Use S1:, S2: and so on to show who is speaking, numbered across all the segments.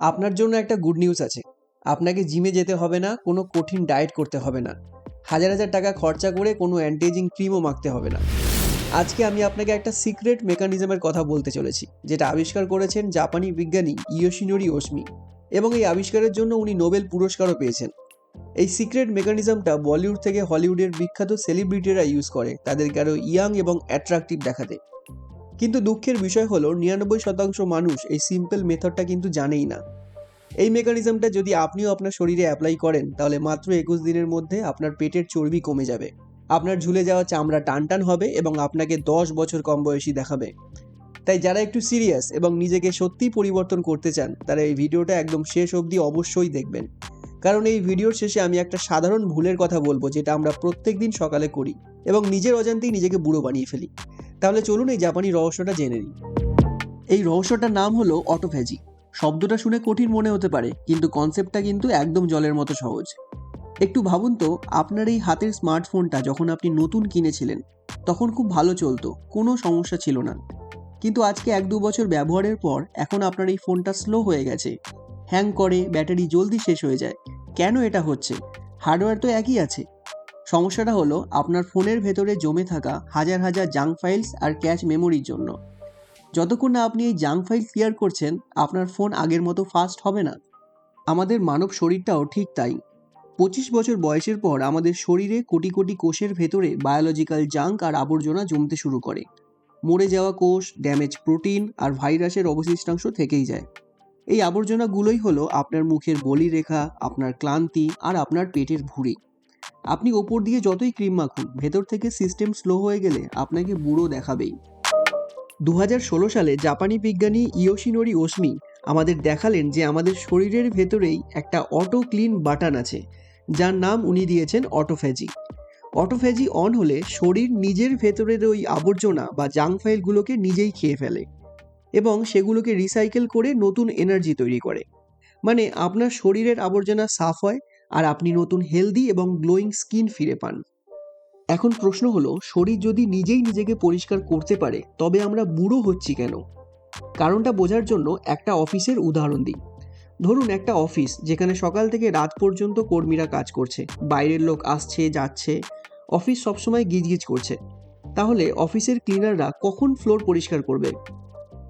S1: আপনার জন্য একটা গুড নিউজ আছে। আপনাকে জিমে যেতে হবে না, কোনো কঠিন ডায়েট করতে হবে না। হাজার হাজার টাকা খরচা করে কোনো অ্যান্টিএজিং ক্রিমও মাখতে হবে না। আজকে আমি আপনাকে একটা সিক্রেট মেকানিজমের কথা বলতে চলেছি, যেটা আবিষ্কার করেছেন জাপানি বিজ্ঞানী ইয়োশিনোরি ওসমি এবং এই আবিষ্কারের জন্য উনি নোবেল পুরস্কারও পেয়েছেন। এই সিক্রেট মেকানিজমটা বলিউড থেকে হলিউডের বিখ্যাত সেলিব্রিটিরা ইউজ করে, তাদেরকে আরও ইয়াং এবং অ্যাট্রাকটিভ দেখাতে। কিন্তু দুঃখের বিষয় হলো, নিরানব্বই শতাংশ মানুষ এই সিম্পল মেথডটা কিন্তু জানেই না। এই মেকানিজমটা যদি আপনিও আপনার শরীরে অ্যাপ্লাই করেন, তাহলে মাত্র একুশ দিনের মধ্যে আপনার পেটের চর্বি কমে যাবে। আপনার ঝুলে যাওয়া চামড়া টানটান হবে এবং আপনাকে দশ বছর কম বয়সী দেখাবে। তাই যারা একটু সিরিয়াস এবং নিজেকে সত্যিই পরিবর্তন করতে চান, তারা এই ভিডিওটা একদম শেষ অবধি অবশ্যই দেখবেন। কারণ এই ভিডিওর শেষে আমি একটা সাধারণ ভুলের কথা বলব, যেটা আমরা প্রত্যেক দিন সকালে করি এবং নিজের অজান্তেই নিজেকে বুড়ো বানিয়ে ফেলি। তাহলে চলুন এই জাপানি রহস্যটা জেনে নিই। এই রহস্যটার নাম হলো অটোফ্যাজি। শব্দটা শুনে কঠিন মনে হতে পারে, কিন্তু কনসেপ্টটা কিন্তু একদম জলের মতো সহজ। একটু ভাবুন তো, আপনার এই হাতের স্মার্টফোনটা যখন আপনি নতুন কিনেছিলেন, তখন খুব ভালো চলতো, কোনো সমস্যা ছিল না। কিন্তু আজকে এক দু বছর ব্যবহারের পর, এখন আপনার এই ফোনটা স্লো হয়ে গেছে। হ্যাং করে, ব্যাটারি জলদি শেষ হয়ে যায়। কেন এটা হচ্ছে? হার্ডওয়্যার তো একই আছে। সমস্যাটা হলো আপনার ফোনের ভেতরে জমে থাকা হাজার হাজার জাঙ্ক ফাইলস আর ক্যাশ মেমোরির জন্য। যতক্ষণ না আপনি এই জাঙ্ক ফাইল ক্লিয়ার করছেন, আপনার ফোন আগের মতো ফাস্ট হবে না। আমাদের মানব শরীরটাও ঠিক তাই। পঁচিশ বছর বয়সের পর আমাদের শরীরে কোটি কোটি কোষের ভেতরে বায়োলজিক্যাল জাঙ্ক আর আবর্জনা জমতে শুরু করে। মরে যাওয়া কোষ ড্যামেজ প্রোটিন আর ভাইরাসের অবশিষ্টাংশ থেকেই যায়। এই আবর্জনাগুলোই হলো আপনার মুখের বলিরেখা, আপনার ক্লান্তি আর আপনার পেটের ভুঁড়ি। আপনি ওপর দিয়ে যতই ক্রিম মাখুন, ভেতর থেকে সিস্টেম স্লো হয়ে গেলে আপনাকে বুড়ো দেখাবেই। দু হাজার ষোলো সালে জাপানি বিজ্ঞানী ইয়োশিনোরি ওসমি আমাদের দেখালেন যে আমাদের শরীরের ভেতরেই একটা অটো ক্লিন বাটন আছে, যার নাম উনি দিয়েছেন অটোফ্যাজি। অটোফ্যাজি অন হলে শরীর নিজের ভেতরের ওই আবর্জনা বা জাঙ্ক ফাইলগুলোকে নিজেই খেয়ে ফেলে এবং সেগুলোকে রিসাইকেল করে নতুন এনার্জি তৈরি করে। মানে আপনার শরীরের আবর্জনা সাফ হয় আর আপনি নতুন হেলদি এবং গ্লোয়িং স্কিন ফিরে পান। এখন প্রশ্ন হলো, শরীর যদি নিজেই নিজেকে পরিষ্কার করতে পারে, তবে আমরা বুড়ো হচ্ছি কেন? কারণটা বোঝার জন্য একটা অফিসের উদাহরণ দিই। ধরুন একটা অফিস যেখানে সকাল থেকে রাত পর্যন্ত কর্মীরা কাজ করছে, বাইরের লোক আসছে, যাচ্ছে, অফিস সবসময় গিজগিজ করছে। তাহলে অফিসের ক্লিনাররা কখন ফ্লোর পরিষ্কার করবে?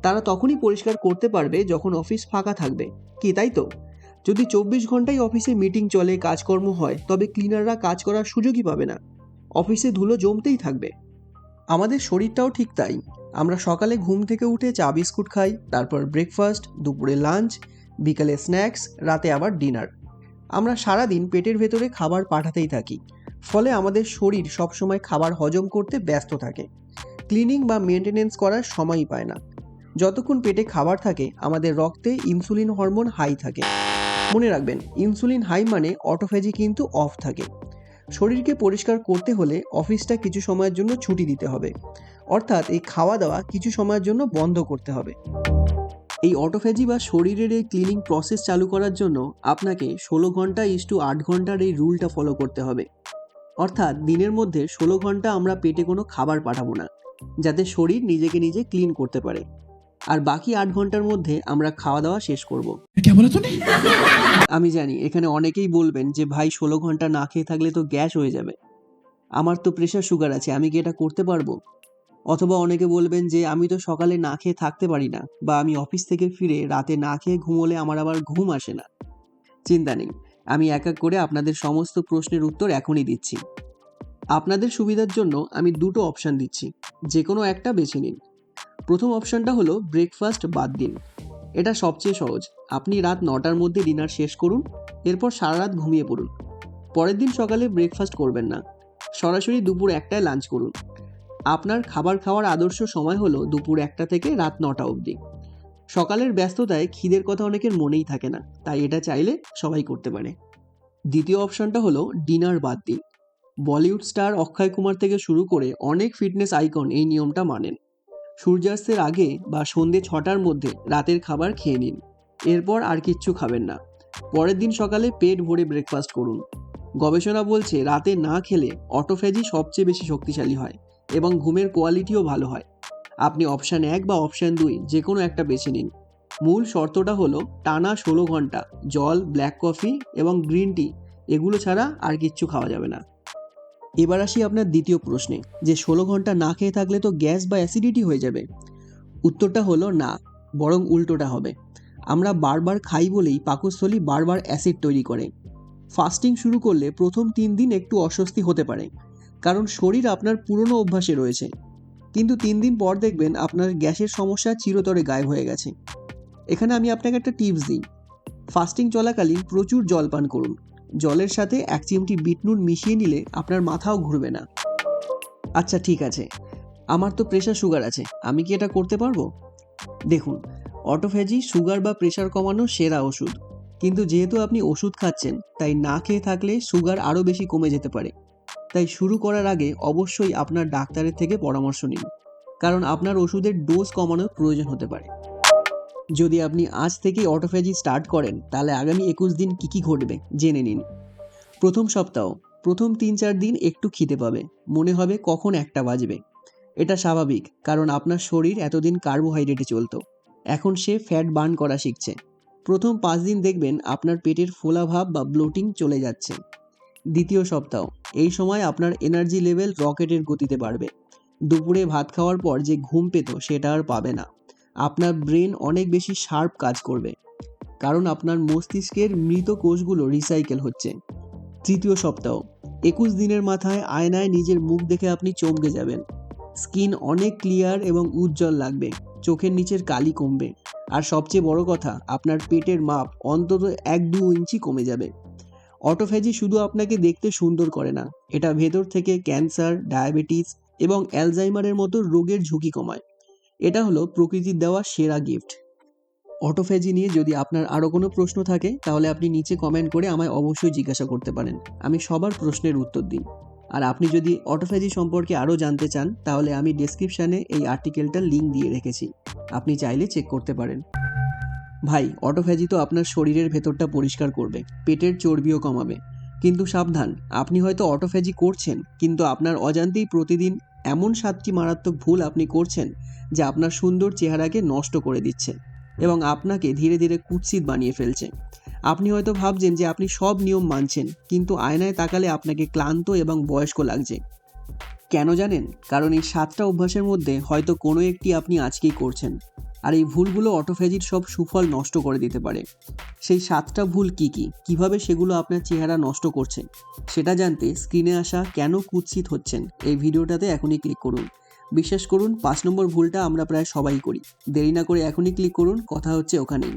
S1: তারা তখনই পরিষ্কার করতে পারবে যখন অফিস ফাঁকা থাকবে, কি তাই তো? যদি চব্বিশ ঘন্টাই অফিসে মিটিং চলে, কাজকর্ম হয়, তবে ক্লিনাররা কাজ করার সুযোগই পাবে না। অফিসে ধুলো জমতেই থাকবে। আমাদের শরীরটাও ঠিক তাই। আমরা সকালে ঘুম থেকে উঠে চা, বিস্কুট খাই, তারপর ব্রেকফাস্ট দুপুরে লাঞ্চ বিকালে স্ন্যাক্স রাতে আবার ডিনার আমরা সারাদিন পেটের ভেতরে খাবার পাঠাতেই থাকি। ফলে আমাদের শরীর সবসময় খাবার হজম করতে ব্যস্ত থাকে। ক্লিনিং বা মেনটেনেন্স করার সময়ই পায় না। যতক্ষণ পেটে খাবার থাকে, আমাদের রক্তে ইনসুলিন হরমোন হাই থাকে। মনে রাখবেন, ইনসুলিন হাই মানে অটোফেজি কিন্তু অফ থাকে। শরীরকে পরিষ্কার করতে হলে অফিসটা কিছু সময়ের জন্য ছুটি দিতে হবে। অর্থাৎ এই খাওয়া দাওয়া কিছু সময়ের জন্য বন্ধ করতে হবে। এই অটোফেজি বা শরীরের এই ক্লিনিং প্রসেস চালু করার জন্য আপনাকে ষোলো ঘণ্টা ইস টু আট ঘণ্টার এই রুলটা ফলো করতে হবে। অর্থাৎ দিনের মধ্যে ষোলো ঘণ্টা আমরা পেটে কোনো খাবার পাঠাবো না, যাতে শরীর নিজেকে নিজে ক্লিন করতে পারে। আর বাকি আট ঘণ্টার মধ্যে আমরা খাওয়া দাওয়া শেষ করব। আমি জানি, এখানে অনেকেই বলবেন যে, ভাই, ষোলো ঘণ্টা না খেয়ে থাকলে তো গ্যাস হয়ে যাবে। আমার তো প্রেশার সুগার আছে, আমি কি এটা করতে পারব? অথবা অনেকে বলবেন যে, আমি তো সকালে না খেয়ে থাকতে পারি না বা আমি অফিস থেকে ফিরে রাতে না খেয়ে ঘুমোলে আমার আবার ঘুম আসে না। চিন্তা নেই, আমি এক এক করে আপনাদের সমস্ত প্রশ্নের উত্তর এখনই দিচ্ছি। আপনাদের সুবিধার জন্য আমি দুটো অপশান দিচ্ছি যে কোনো একটা বেছে নিন। প্রথম অপশানটা হলো ব্রেকফাস্ট বাদ দিন। এটা সবচেয়ে সহজ। আপনি রাত নটার মধ্যে ডিনার শেষ করুন, এরপর সারা রাত ঘুমিয়ে পড়ুন। পরের দিন সকালে ব্রেকফাস্ট করবেন না। সরাসরি দুপুর একটায় লাঞ্চ করুন। আপনার খাবার খাওয়ার আদর্শ সময় হলো দুপুর একটা থেকে রাত নটা অবধি। সকালের ব্যস্ততায় খিদের কথা অনেকের মনেই থাকে না, তাই এটা চাইলে সবাই করতে পারে। দ্বিতীয় অপশনটা হলো ডিনার বাদ দিন। বলিউড স্টার অক্ষয় কুমার থেকে শুরু করে অনেক ফিটনেস আইকন এই নিয়মটা মানেন। সূর্যাস্তের আগে বা সন্ধে ছটার মধ্যে রাতের খাবার খেয়ে নিন। এরপর আর কিচ্ছু খাবেন না। পরের দিন সকালে পেট ভরে ব্রেকফাস্ট করুন। গবেষণা বলছে রাতে না খেলে অটোফ্যাজি সবচেয়ে বেশি শক্তিশালী হয় এবং ঘুমের কোয়ালিটিও ভালো হয়। আপনি অপশান এক বা অপশান দুই যে কোনো একটা বেছে নিন। মূল শর্তটা হলো টানা ষোলো ঘণ্টা জল ব্ল্যাক কফি এবং গ্রিন টি এগুলো ছাড়া আর কিচ্ছু খাওয়া যাবে না। এবার আসি আপনার দ্বিতীয় প্রশ্নে, যে ষোলো ঘণ্টা না খেয়ে থাকলে তো গ্যাস বা অ্যাসিডিটি হয়ে যাবে। উত্তরটা হলো না, বরং উল্টোটা হবে। আমরা বারবার খাই বলেই পাকস্থলী বারবার অ্যাসিড তৈরি করে। ফাস্টিং শুরু করলে প্রথম তিন দিন একটু অস্বস্তি হতে পারে, কারণ শরীর আপনার পুরনো অভ্যাসে রয়েছে। কিন্তু তিন দিন পর দেখবেন আপনার গ্যাসের সমস্যা চিরতরে গায়েব হয়ে গেছে। এখানে আমি আপনাকে একটা টিপস দিই। ফাস্টিং চলাকালীন প্রচুর জল পান করুন। জলের সাথে এক চিমটি বিটনুন মিশিয়ে নিলে আপনার মাথাও ঘুরবে না। আচ্ছা ঠিক আছে। আমার তো প্রেশার সুগার আছে। আমি কি এটা করতে পারব? দেখুন অটোফ্যাজি সুগার বা প্রেশার কমানো সেরা ওষুধ। কিন্তু যেহেতু আপনি ওষুধ খাচ্ছেন, তাই না খেয়ে থাকলে সুগার আরও বেশি কমে যেতে পারে। তাই শুরু করার আগে অবশ্যই আপনার ডাক্তারের থেকে পরামর্শ নিন। কারণ আপনার ওষুধের ডোজ কমানোর প্রয়োজন হতে পারে। যদি আপনি আজ থেকেই অটোফ্যাজি স্টার্ট করেন, তাহলে আগামী একুশ দিন কী কী ঘটবে, জেনে নিন। প্রথম সপ্তাহ, প্রথম তিন চার দিন একটু খিদে পাবে, মনে হবে কখন একটা বাজবে। এটা স্বাভাবিক, কারণ আপনার শরীর এতদিন কার্বোহাইড্রেটে চলতো। এখন সে ফ্যাট বার্ন করা শিখছে। প্রথম পাঁচ দিন দেখবেন আপনার পেটের ফোলাভাব বা ব্লোটিং চলে যাচ্ছে। দ্বিতীয় সপ্তাহ, এই সময় আপনার এনার্জি লেভেল রকেটের গতিতে বাড়বে। দুপুরে ভাত খাওয়ার পর যে ঘুম পেত, সেটা আর পাবে না। আপনার ব্রেন অনেক বেশি শার্প কাজ করবে। কারণ আপনার মস্তিষ্কের মৃত কোষগুলো রিসাইকেল হচ্ছে। তৃতীয় সপ্তাহ, একুশ দিনের মাথায় আয়নায় নিজের মুখ দেখে আপনি চমকে যাবেন। স্কিন অনেক ক্লিয়ার এবং উজ্জ্বল লাগবে, চোখের নিচের কালি কমবে। আর সবচেয়ে বড় কথা, আপনার পেটের মাপ অন্তত এক দু ইঞ্চি কমে যাবে। অটোফ্যাজি শুধু আপনাকে দেখতে সুন্দর করে না, এটা ভেতর থেকে ক্যান্সার, ডায়াবেটিস এবং অ্যালজাইমারের মতো রোগের ঝুঁকি কমায়। এটা হলো প্রকৃতির দেওয়া সেরা গিফট অটোফ্যাজি নিয়ে যদি আপনার আরও কোনো প্রশ্ন থাকে, তাহলে আপনি নিচে কমেন্ট করে আমায় অবশ্যই জিজ্ঞাসা করতে পারেন। আমি সবার প্রশ্নের উত্তর দিই। আর আপনি যদি অটোফ্যাজি সম্পর্কে আরও জানতে চান, তাহলে আমি ডেসক্রিপশানে এই আর্টিকেলটার লিঙ্ক দিয়ে রেখেছি। আপনি চাইলে চেক করতে পারেন। ভাই অটোফ্যাজি তো আপনার শরীরের ভেতরটা পরিষ্কার করবে, পেটের চর্বিও কমাবে। কিন্তু সাবধান, আপনি হয়তো অটোফ্যাজি করছেন, কিন্তু আপনার অজান্তেই প্রতিদিন এমন সাতটি মারাত্মক ভুল আপনি করছেন যা আপনার সুন্দর চেহারাকে নষ্ট করে দিচ্ছে এবং আপনাকে ধীরে ধীরে কুৎসিত বানিয়ে ফেলছে। আপনি হয়তো ভাবছেন যে আপনি সব নিয়ম মানছেন, কিন্তু আয়নায় তাকালে আপনাকে ক্লান্ত এবং বয়স্ক লাগছে। কেন জানেন? কারণ এই সাতটা অভ্যাসের মধ্যে হয়তো কোনো একটি আপনি আজকেই করছেন। আর এই ভুলগুলো অটোফেজির সব সুফল নষ্ট করে দিতে পারে। সেই সাতটা ভুল কি কি? কীভাবে সেগুলো আপনার চেহারা নষ্ট করছে? সেটা জানতে স্ক্রিনে আসা কেন কুৎসিত হচ্ছেন এই ভিডিওটাতে এখনই ক্লিক করুন। বিশ্বাস করুন, পাঁচ নম্বর ভুলটা আমরা প্রায় সবাই করি। দেরি না করে এখনই ক্লিক করুন, কথা হচ্ছে ওখানেই।